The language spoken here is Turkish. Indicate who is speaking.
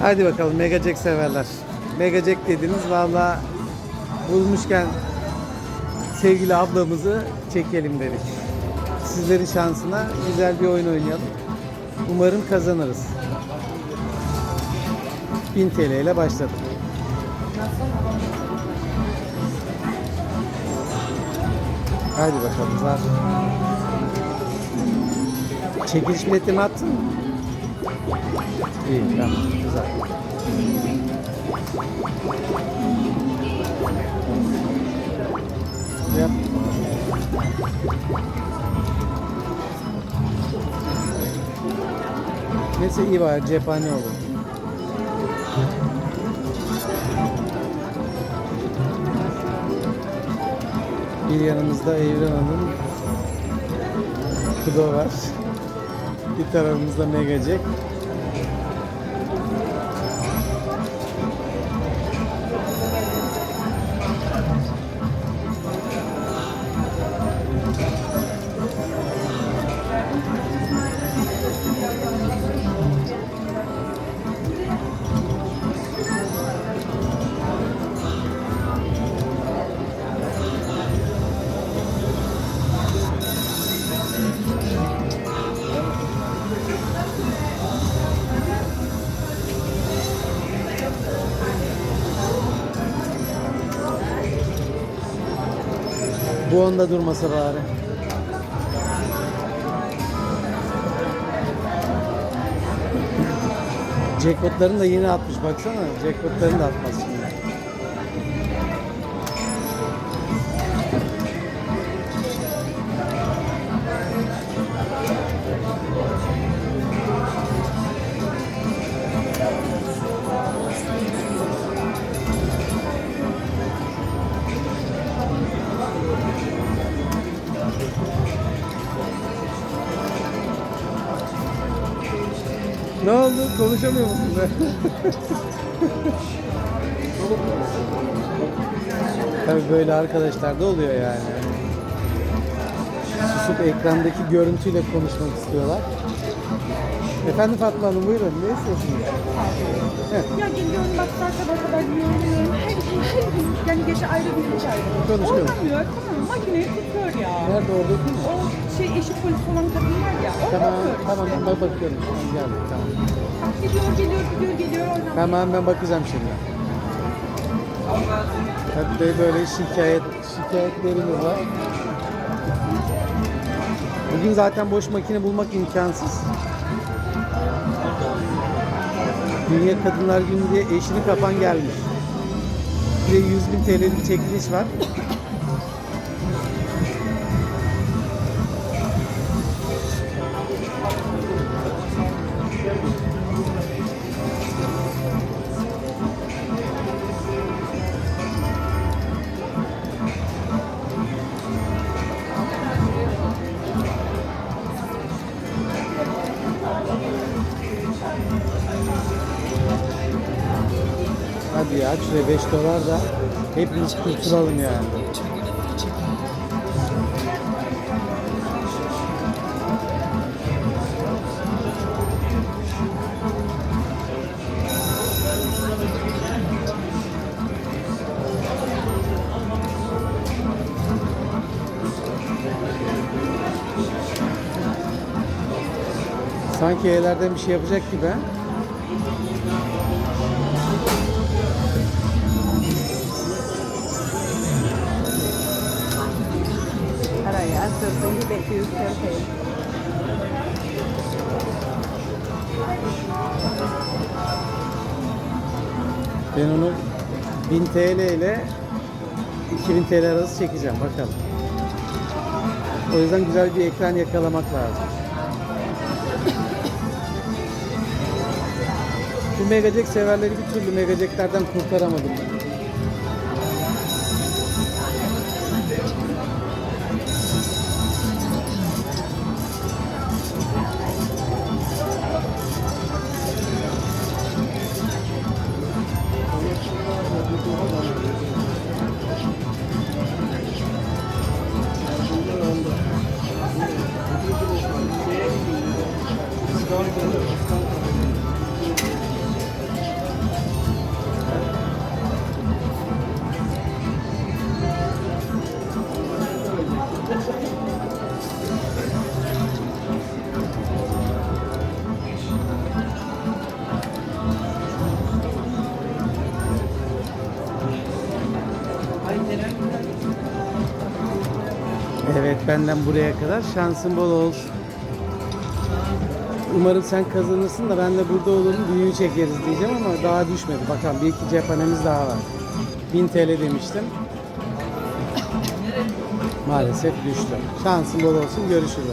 Speaker 1: Hadi bakalım Megacek severler. Megacek dediniz valla bulmuşken sevgili ablamızı çekelim dedik. Sizlerin şansına güzel bir oyun oynayalım. Umarım kazanırız. 1000 TL ile başladık. Hadi bakalım zar. Çekiliş biletini attın mı? İyi, tamam, güzel. Yap. Neyse iyi var, cephane olur. Bir yanımızda Evren Hanım Kudo var. Bir tarafımızda Megacek. Bu onda durmasa bari. Jackpot'ların da yeni atmış baksana. Jackpot'ların da atmaz şimdi. Ne oldu? Konuşamıyor musun be? Tabii böyle arkadaşlar da oluyor yani. Susup ekrandaki görüntüyle konuşmak istiyorlar. Efendim Fatma Hanım buyurun. Ne istiyorsunuz?
Speaker 2: Ya geliyorum bak saat kadar yiyorum. Her gün her gün yani gece ayrı bir hiç ayrı.
Speaker 1: Konuşuyoruz.
Speaker 2: Olmuyor tamam makineyi tutuyor ya.
Speaker 1: Nerede orada?
Speaker 2: O şey eşi polis olan kadın var ya. O
Speaker 1: Tamam,
Speaker 2: bakıyor
Speaker 1: tamam
Speaker 2: işte.
Speaker 1: ben bakıyorum. Tamam, geldik, tamam.
Speaker 2: Gidiyor geliyor gidiyor geliyor oynamıyor.
Speaker 1: Tamam ben bakacağım şimdi. Tabii böyle şikayet şikayetlerimiz var. Bugün zaten boş makine bulmak imkansız. Dünya Kadınlar Günü diye eşini kapan gelmiş. Bir de 100 bin TL'lik çekiliş var. Hadi ya şuraya 5 dolar da hepimiz kurtulalım yani. Sanki evlerden bir şey yapacak gibi ha?
Speaker 2: Asıl bekliyoruz köpeği.
Speaker 1: Ben onu 1000 TL ile 2000 TL arası çekeceğim bakalım. O yüzden güzel bir ekran yakalamak lazım. Bu Megacek severleri bir türlü Megacek'lerden kurtaramadım ben. Evet benden buraya kadar şansın bol olsun. Umarım sen kazanırsın da ben de burada olurum büyüğü çekeriz diyeceğim ama daha düşmedi. Bakalım bir iki cephanemiz daha var. 1000 TL demiştim. Maalesef düştü. Şansın bol olsun. Görüşürüz.